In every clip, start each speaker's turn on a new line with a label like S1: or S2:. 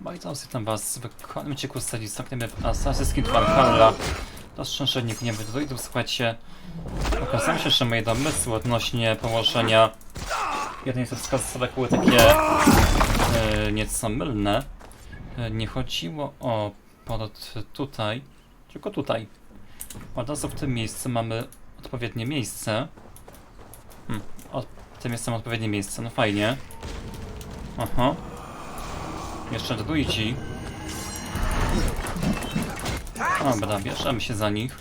S1: Bardzo witam was w kolejnym cyklu serii Zagramy w Assassin's Creed Valhalla. Rozszerzenie gniewy druidów, słuchajcie. Okazało się, że moje domysły odnośnie położenia jednej ze wskazówek były takie e, nieco mylne. E, nie chodziło o port tutaj, tylko tutaj. Od razu w tym miejscu mamy odpowiednie miejsce. Hmm, w tym mamy odpowiednie miejsce, no fajnie. Aha. Jeszcze druidzi. Dobra, bierzemy się za nich.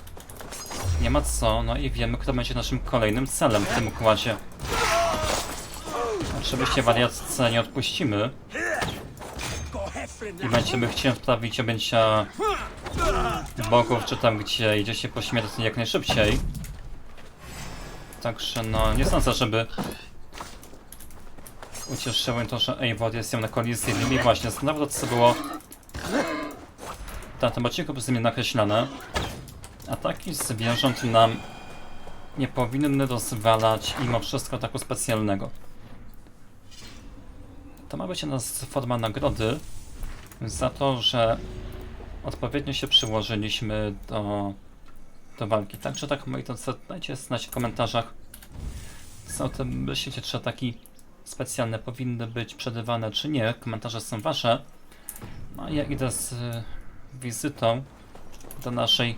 S1: Nie ma co, no i wiemy, kto będzie naszym kolejnym celem w tym układzie. Oczywiście wariatce nie odpuścimy. I będziemy chcieli odprawić objęcia bogów, czy tam gdzie idzie się po jak najszybciej. Także no, nie sądzę, żeby ucieszyłem to, że Eivor jest ją na kolizji z innymi. Właśnie, to co było na tym odcinku po prostu nakreślone. Ataki zwierząt nam nie powinny dozwalać mimo wszystko ataku specjalnego. To ma być nas forma nagrody za to, że odpowiednio się przyłożyliśmy do, do walki. Także tak, moi drodzy, dajcie znać w komentarzach, co o tym myślicie, czy ataki specjalne powinny być przerywane, czy nie. Komentarze są wasze. No ja idę z y, wizytą do naszej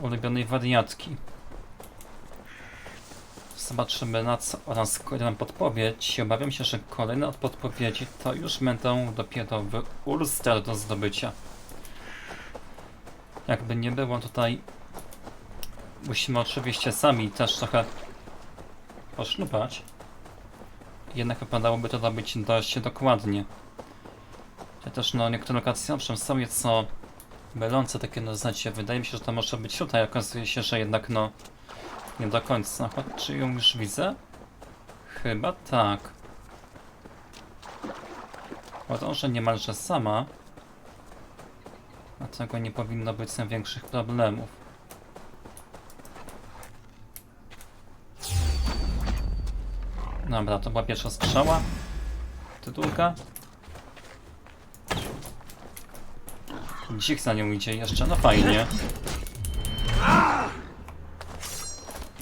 S1: ulubionej wariatki. Zobaczymy na co oraz kolejną podpowiedź. Obawiam się, że kolejne od podpowiedzi to już będą dopiero w Ulster do zdobycia. Jakby nie było tutaj musimy oczywiście sami też trochę poszlupać. Jednak wypadałoby to robić dość dokładnie. Też no niektóre lokacje owszem są nieco mylące takie na zasadzie. Wydaje mi się, że to może być tutaj. Okazuje się, że jednak no nie do końca. Choć czy ją już widzę? Chyba tak. Podążę niemalże sama. Dlatego nie powinno być największych problemów. Dobra, to była pierwsza strzała. Tytułka. Dzik za nią idzie jeszcze, no fajnie.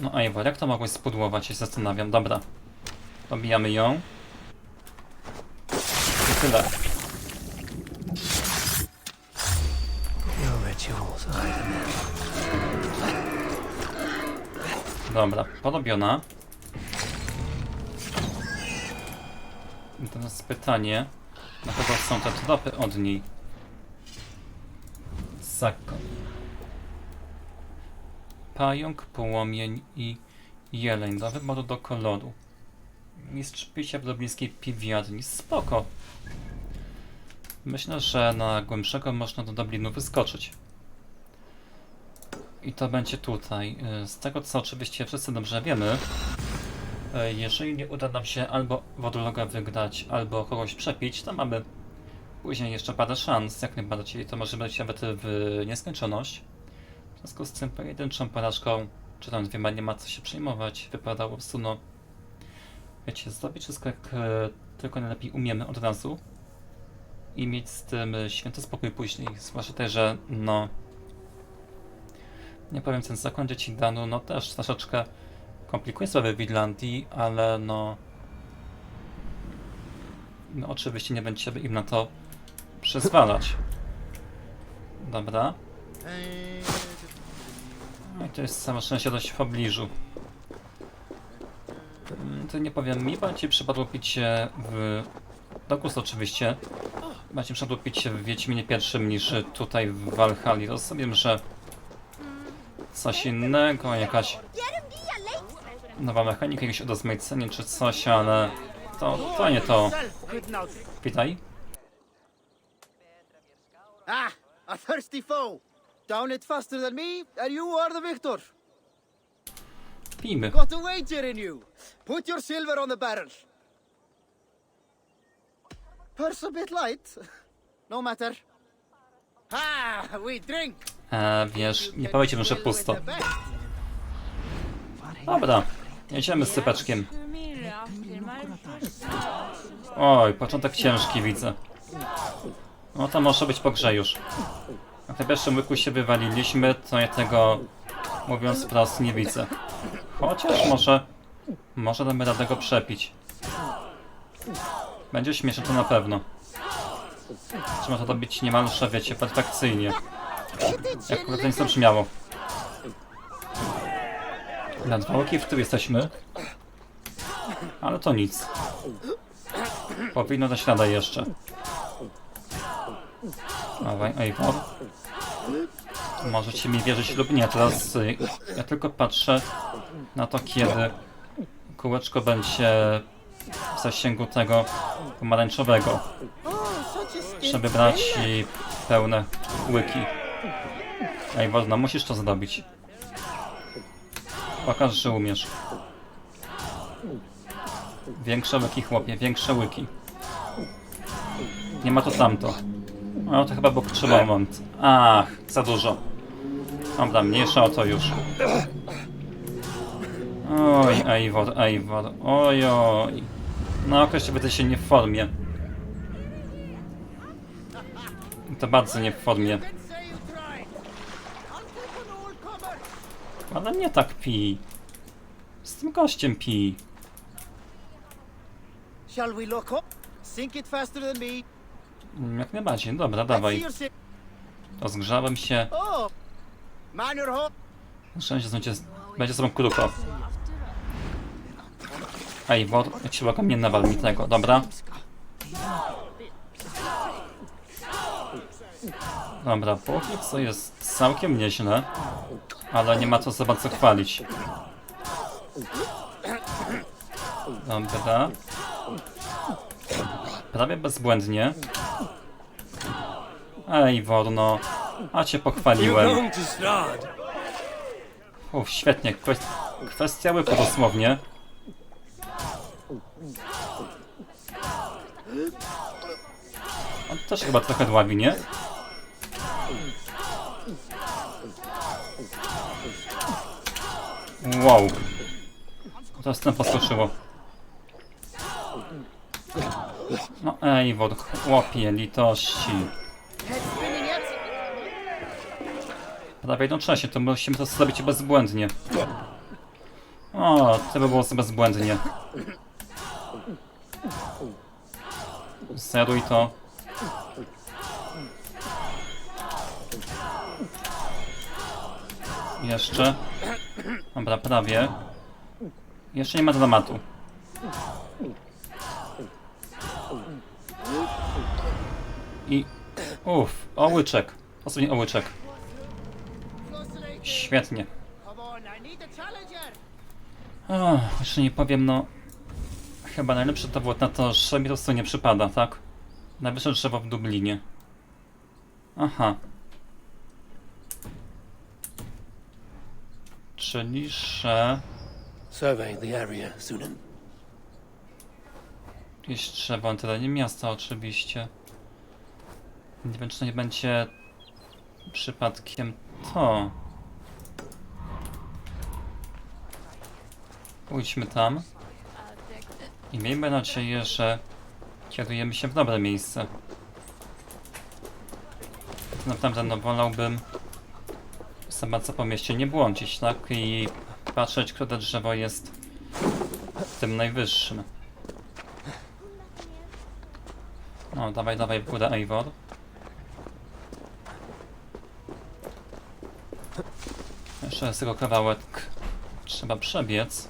S1: No Eivor, jak to mogłeś spudłować, się zastanawiam. Dobra. Dobijamy ją. I tyle. Dobra, porobiona. Teraz pytanie, na kogo są te tropy od niej? Zakon. Pająk, połomień i jeleń do wyboru do koloru. Mistrz picia w dublińskiej piwiarni. Spoko. Myślę, że na głębszego można do Dublinu wyskoczyć. I to będzie tutaj. Y, Z tego co oczywiście wszyscy dobrze wiemy, jeżeli nie uda nam się albo wodologa wygrać, albo kogoś przepić, to mamy później jeszcze parę szans, jak najbardziej. To może być nawet w nieskończoność. W związku z tym pojedynczą porażką, czy tam dwiema nie ma co się przejmować. Wypadało po prostu, no, wiecie, zrobić wszystko jak e, tylko najlepiej umiemy od razu i mieć z tym e, święty spokój później. Zwłaszcza też, że no, nie powiem, ten dzieci Danu, no też troszeczkę komplikuje sprawę w Irlandii, ale no, no oczywiście nie będziemy im na to przyzwalać. Dobra. No i to jest całe szczęście dość w pobliżu. Mm, To nie powiem, mi bardziej przypadło picie w... Dokus oczywiście. Bardziej przypadło picie w Wiedźminie pierwszym niż tutaj w Valhalla. Rozumiem, że coś innego, jakaś nowa mechanika, jakieś odozmaicenie czy coś, ale to, to nie to. Witaj.
S2: Ah, a thirsty foe. Down it faster than me, and you are the victor.
S1: Pijmy.
S2: Got a wager in you. Put your silver on the barrel. Purse a bit light. No matter. Ah, we drink.
S1: E, wiesz, nie powiedziałbym, że pusto. Dobra, jedziemy z sypeczkiem. Oj, początek ciężki widzę. No to może być po grze już. Jak na pierwszym łyku się wywaliliśmy, to ja tego, mówiąc wprost, nie widzę. Chociaż może, może damy radę go przepić. Będzie śmieszne to na pewno. Trzeba to robić niemalże, wiecie, perfekcyjnie. Jak to nie brzmiało. Na dwa tył jesteśmy. Ale to nic. Powinno dać radę jeszcze. Dawaj, Eivor. Możecie mi wierzyć lub nie, teraz y, ja tylko patrzę na to, kiedy kółeczko będzie w zasięgu tego pomarańczowego, żeby brać i pełne łyki. Eivor, no musisz to zrobić. Pokaż, że umiesz. Większe łyki, chłopie, większe łyki. Nie ma to tamto. No to chyba był potrzebny moment. Ach, za dużo. Dobra, mniejsza o to już. Oj, Eivor, Eivor, oj, oj. No, określę będę się nie w formie. To bardzo nie w formie. Ale nie tak pij. Z tym gościem pij.
S2: Shall we look up? Sink it faster than me.
S1: Mm, Jak najbardziej, dobra, dawaj.
S2: your
S1: Rozgrzałem się.
S2: Oh, man, you're hot.
S1: Szczęście będzie, będzie sobą krótko. Ej, wod, jak się błagam, nie nawal mi tego, dobra? Dobra, póki co jest całkiem nieźle, ale nie ma co za bardzo chwalić. Dobra. Prawie bezbłędnie. Ej, Worno, a cię pochwaliłem. Uff, świetnie. Kwest kwestia łyku dosłownie. On też chyba trochę dławi, nie? Wow. To z tym poskoczyło. No ej, wod, chłopie, litości. Prawie jednocześnie, to musimy to zrobić bezbłędnie. O, to by było bezbłędnie. Zeruj to. Jeszcze. Dobra, prawie. Jeszcze nie ma dramatu. I... Uff, ołyczek. Ostatni ołyczek. Świetnie.
S2: Come on, I need a challenger.
S1: O, jeszcze nie powiem, no... Chyba najlepszy dowód na to, że mi to nie przypada, tak? Najwyższe drzewo w Dublinie. Aha. Czyli, że...
S3: Surveying the area, Sunan.
S1: Jakieś drzewo na terenie miasta oczywiście. Nie wiem, czy to nie będzie przypadkiem to. Pójdźmy tam. I miejmy nadzieję, że kierujemy się w dobre miejsce. Naprawdę no wolałbym za bardzo po mieście nie błądzić, tak? I patrzeć, które drzewo jest tym najwyższym. No, dawaj, dawaj w Eivor. Jeszcze jest tylko kawałek. Trzeba przebiec.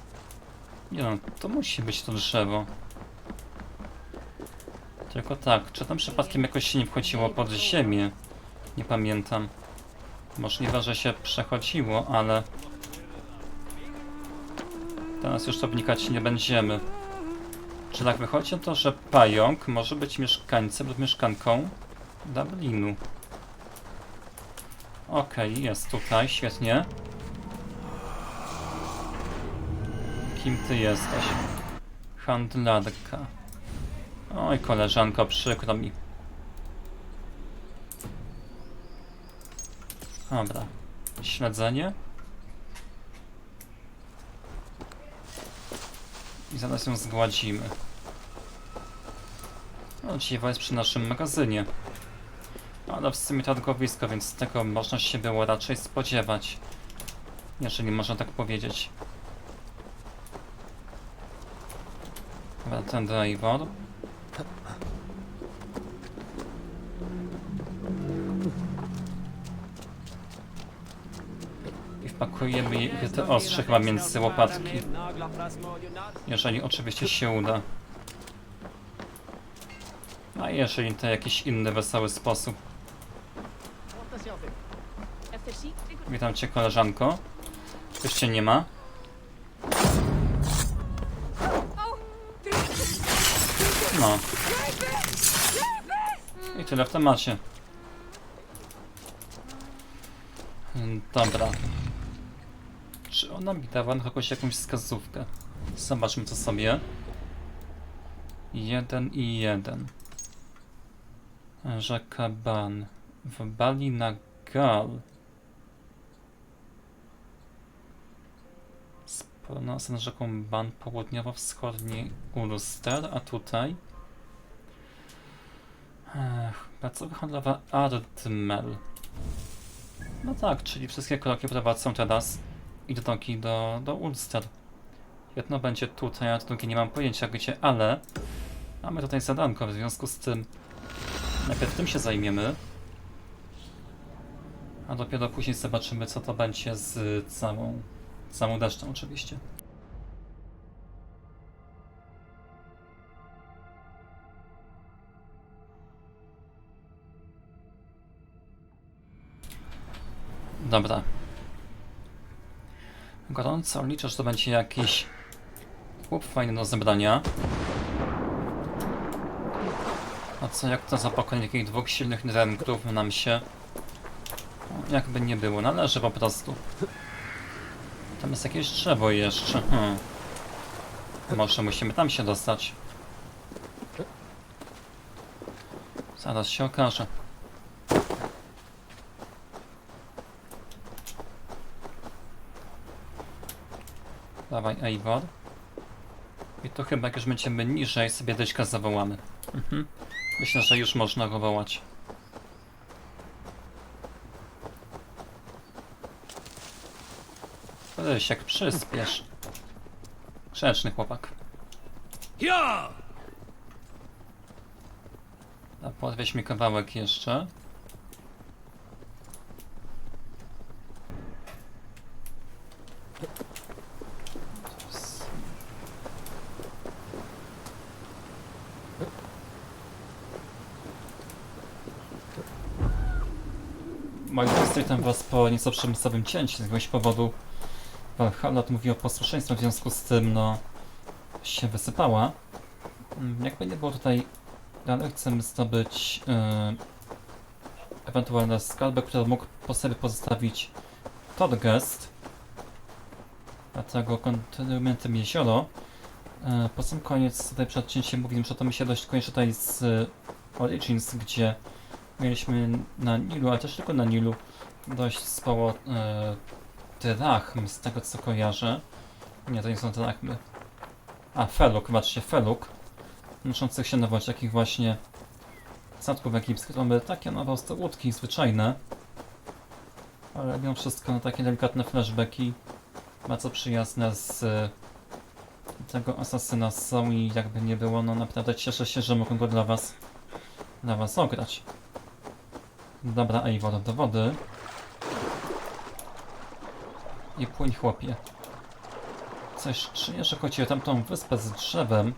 S1: Nie no, to musi być to drzewo. Tylko tak, czy tam przypadkiem jakoś się nie wchodziło pod ziemię? Nie pamiętam. Możliwe, że się przechodziło, ale... Teraz już to wnikać nie będziemy. Czy tak wychodzi to, że pająk może być mieszkańcem lub mieszkanką Dublinu? Okej, jest tutaj, świetnie. Kim ty jesteś? Handlarka. Oj, koleżanko, przykro mi. Dobra. Śledzenie. I zaraz ją zgładzimy. No, dziwa jest przy naszym magazynie. Ale w sumie targowisko, więc tego można się było raczej spodziewać. Jeżeli można tak powiedzieć. Dobra, ten driver. Je- te ostrze chyba między łopatki. Jeżeli oczywiście się uda. A jeżeli to jakiś inny wesoły sposób. Witam cię koleżanko. Już cię nie ma. No. I tyle w temacie. Dobra. Ona mi na kogoś jakąś wskazówkę? Zobaczmy to sobie. Jeden i jeden. Rzeka Ban. W Bali na Gal. Z północą rzeką Ban południowo-wschodni Ulster, a tutaj Ech, Placowa handlowa Ardmel. No tak, czyli wszystkie kroki prowadzą teraz i drogi do, do Ulster. Jedno będzie tutaj, a drugie nie mam pojęcia gdzie, ale mamy tutaj zadanko, w związku z tym najpierw tym się zajmiemy, a dopiero później zobaczymy co to będzie z całą, całą deszczą oczywiście. Dobra. Gorąco liczę, że to będzie jakiś łup fajny do zebrania. A co jak to za pokolenie takich dwóch silnych dręgów nam się no, jakby nie było, należy po prostu. Tam jest jakieś drzewo jeszcze. Hmm. Może musimy tam się dostać. Zaraz się okaże. Dawaj, Eivor. I to chyba jak już będziemy niżej, sobie Dyśka zawołamy. Mhm. Myślę, że już można go wołać. Dysiek, przyspiesz. Grzeczny chłopak.
S3: Ja!
S1: A podwieź mi kawałek jeszcze. Drodzy, tam was po nieco przymusowym cięciu z jakiegoś powodu Valhalla mówi o posłuszeństwie, w związku z tym, no, się wysypała. Mm, Jakby nie było tutaj Dalej chcemy zdobyć e, ewentualne skarby, które mógł po sobie pozostawić Todgest. Dlatego kontynuujemy tym jezioro. E, po sam koniec tutaj przed cięciem mówiłem, że to mi się dość kojarzy tutaj z e, Origins, gdzie mieliśmy na Nilu, ale też tylko na Nilu, dość sporo e, drachm, z tego co kojarzę. Nie, to nie są drachmy. A, Feluk, zobaczcie, Feluk unoszących się na wodzie, takich właśnie statków egipskich. Mamy takie nowe łódki zwyczajne, ale mimo wszystko no, takie delikatne flashbacki, bardzo przyjazne z e, tego asasyna są i jakby nie było, no naprawdę cieszę się, że mogę go dla was dla was ograć. Dobra, Eivor, do wody. I płyń chłopie. Coś czuję, że chodzi o tamtą wyspę z drzewem,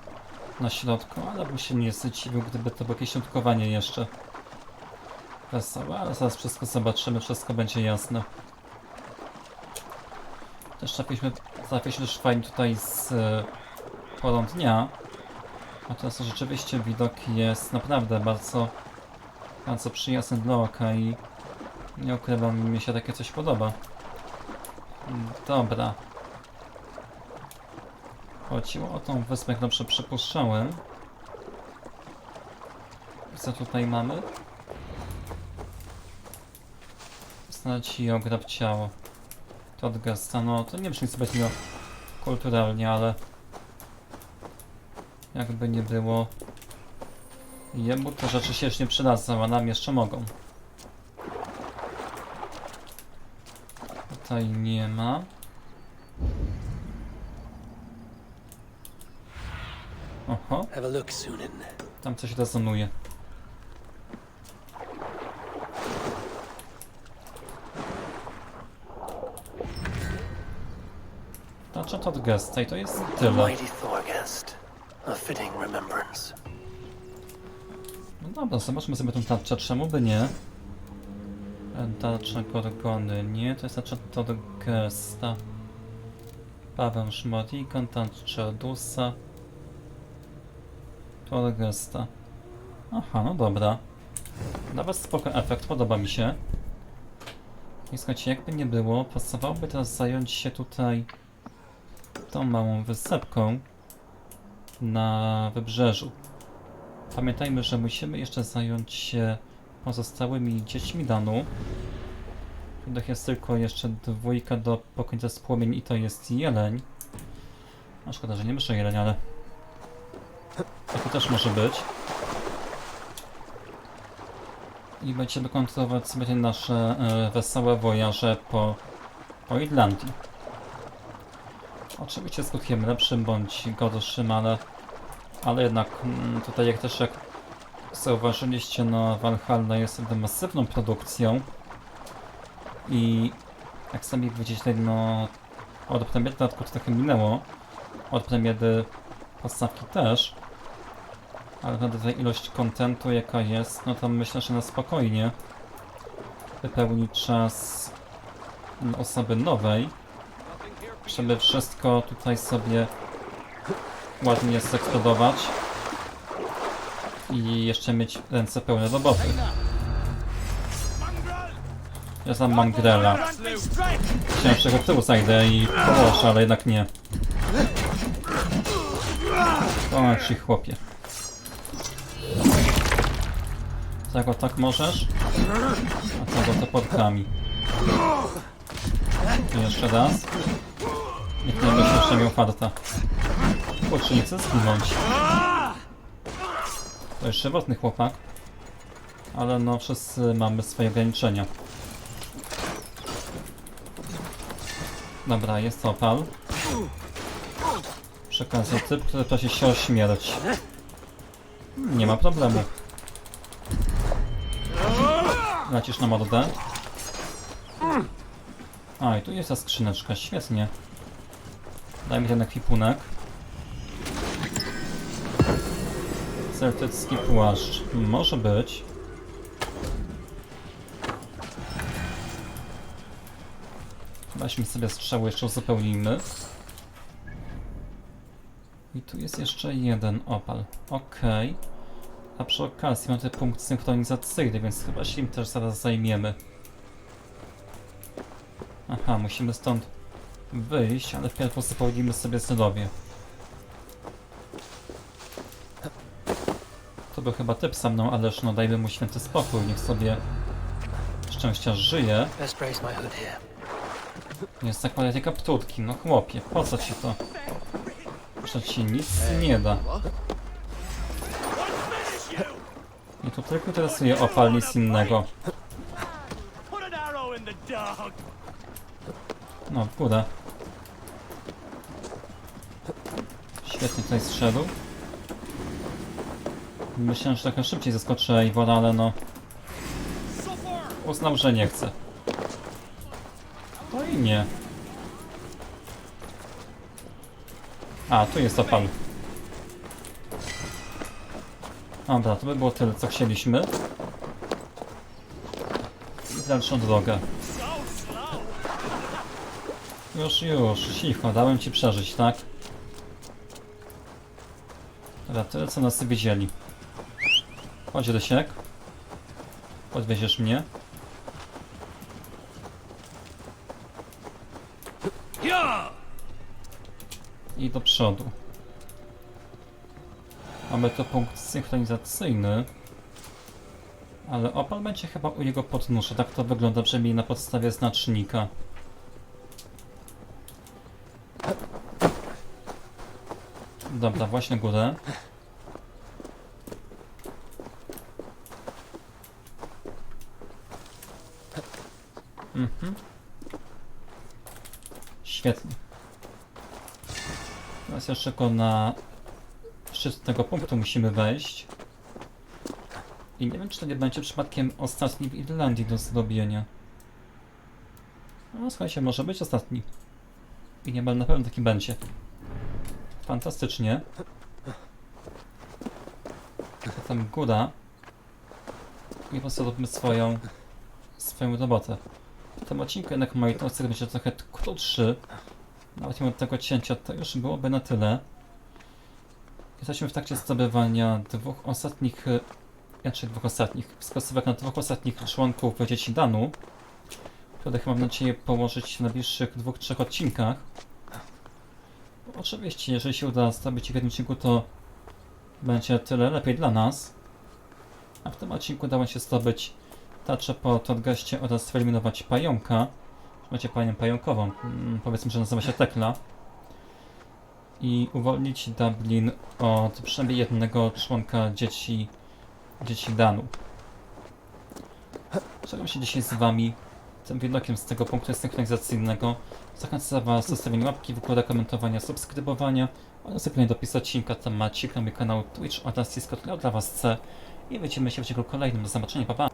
S1: na środku, ale bym się nie zdziwił, gdyby to było jakieś środkowanie jeszcze. Wesołe, ale zaraz wszystko zobaczymy, wszystko będzie jasne. Też trafiliśmy, trafiliśmy też fajnie tutaj z e, porą dnia. A teraz rzeczywiście widok jest naprawdę bardzo, bardzo przyjazny dla oka i nie ukrywam, mi się takie coś podoba. Dobra. Chodziło o tą wyspę, jak dobrze przypuszczałem. Co tutaj mamy? Znać i ograb ciało. Todgasta, no to nie brzmi zbytnio kulturalnie, ale jakby nie było. Jemu te rzeczy się już nie przydadzą, a nam jeszcze mogą. Tutaj nie ma. Oho. Tam coś rezonuje. Znaczy to od Gesta i to jest tyle.
S3: A fitting remembrance.
S1: Dobra, zobaczmy sobie tą tarczę, czemu by nie? Tarcza Gorgony, nie, to jest tarcza Torgesta. Paweł Szmorikon, tarcza Dusa. Torgesta. Aha, no dobra. Nawet spoko efekt, podoba mi się. I słuchajcie, jakby nie było, pasowałoby teraz zająć się tutaj tą małą wysepką na wybrzeżu. Pamiętajmy, że musimy jeszcze zająć się pozostałymi dziećmi Danu. Których jest tylko jeszcze dwójka do pokrycia z płomień i to jest jeleń. A szkoda, że nie muszę jeleń, ale... Taki też może być. I będziemy kontrolować sobie nasze e, wesołe wojaże po, po Irlandii. Oczywiście skutkiem lepszym bądź gorszym, ale ale jednak mm, tutaj jak też jak zauważyliście, no Valhalla jest naprawdę masywną produkcją. I jak sami widzicie, no od premiery dodatku trochę minęło, od premiery podstawki też, ale naprawdę ilość kontentu jaka jest, no to myślę, że na spokojnie wypełni czas mm, osoby nowej, żeby wszystko tutaj sobie ładnie seksplodować i jeszcze mieć ręce pełne roboty. Ja znam Mangrela. Chciałem że go tyłu zajdę i położę, ale jednak nie. O, ci chłopie. Tego tak możesz? A tego to podkami. Jeszcze raz. Nikt nie będzie jeszcze miał farta. Chcę zginąć. To już żywotny chłopak. Ale no, wszyscy mamy swoje ograniczenia. Dobra, jest opal. Przy okazji typ, który prosi się o śmierć. Nie ma problemu. Lecisz na mordę. A, i tu jest ta skrzyneczka, świetnie. Daj mi ten ekwipunek. Celtycki płaszcz. Może być. Weźmy sobie strzały, jeszcze uzupełnijmy. I tu jest jeszcze jeden opal. Okej. A przy okazji mamy ten punkt synchronizacyjny, więc chyba się nim też zaraz zajmiemy. Aha, musimy stąd wyjść, ale wpierw uzupełnimy sobie zdrowie. Był chyba typ za mną, ależ no dajmy mu święty spokój, niech sobie szczęścia żyje. Nie zakładaj tej kapturki, no chłopie, po co ci to? Przecież ci nic nie da. I tu tylko interesuje opal, nic innego. No, w górę. Świetnie tutaj strzelił. Myślałem, że trochę szybciej zaskoczę Iwona, ale no... Uznał, że nie chce. No i nie. A, tu jest opal. Dobra, to by było tyle, co chcieliśmy. I dalszą drogę. Już, już, cicho, dałem ci przeżyć, tak? Dobra, tyle co nas widzieli. Chodź Rysiek. Podwieziesz mnie. I do przodu. Mamy to punkt synchronizacyjny. Ale opal będzie chyba u jego podnóża. Tak to wygląda przynajmniej na podstawie znacznika. Dobra, właśnie górę. Mhm. Świetnie. Teraz jeszcze tylko na szczyt tego punktu musimy wejść. I nie wiem, czy to nie będzie przypadkiem ostatni w Irlandii do zrobienia. No słuchajcie, może być ostatni. I niemal na pewno taki będzie. Fantastycznie. To tam góra. I po prostu robimy swoją, swoją robotę. Tym odcinku jednak drodzy będzie trochę krótszy. Nawet mimo tego cięcia to już byłoby na tyle. Jesteśmy w trakcie zdobywania dwóch ostatnich, e, znaczy dwóch ostatnich, wskazówek na dwóch ostatnich członków dzieci Danu, których mam nadzieję położyć w najbliższych dwóch, trzech odcinkach. Oczywiście, jeżeli się uda ich w jednym odcinku, to będzie tyle lepiej dla nas. A w tym odcinku udało się zdobyć tarczę po Todgeście oraz wyeliminować pająka. Będzie panią pająkową, mm, powiedzmy, że nazywa się Tekla. I uwolnić Dublin od przynajmniej jednego członka dzieci, dzieci Danu. Żegnam się dzisiaj z wami tym widokiem z tego punktu synchronizacyjnego. Zachęcam was do zostawienia łapki, wykłada komentowania, subskrybowania oraz zaklenie do pisać odcinka, tam macie mój kanał Twitch oraz Discord dla was C. I widzimy się w ciągu kolejnym. Do zobaczenia, pa pa!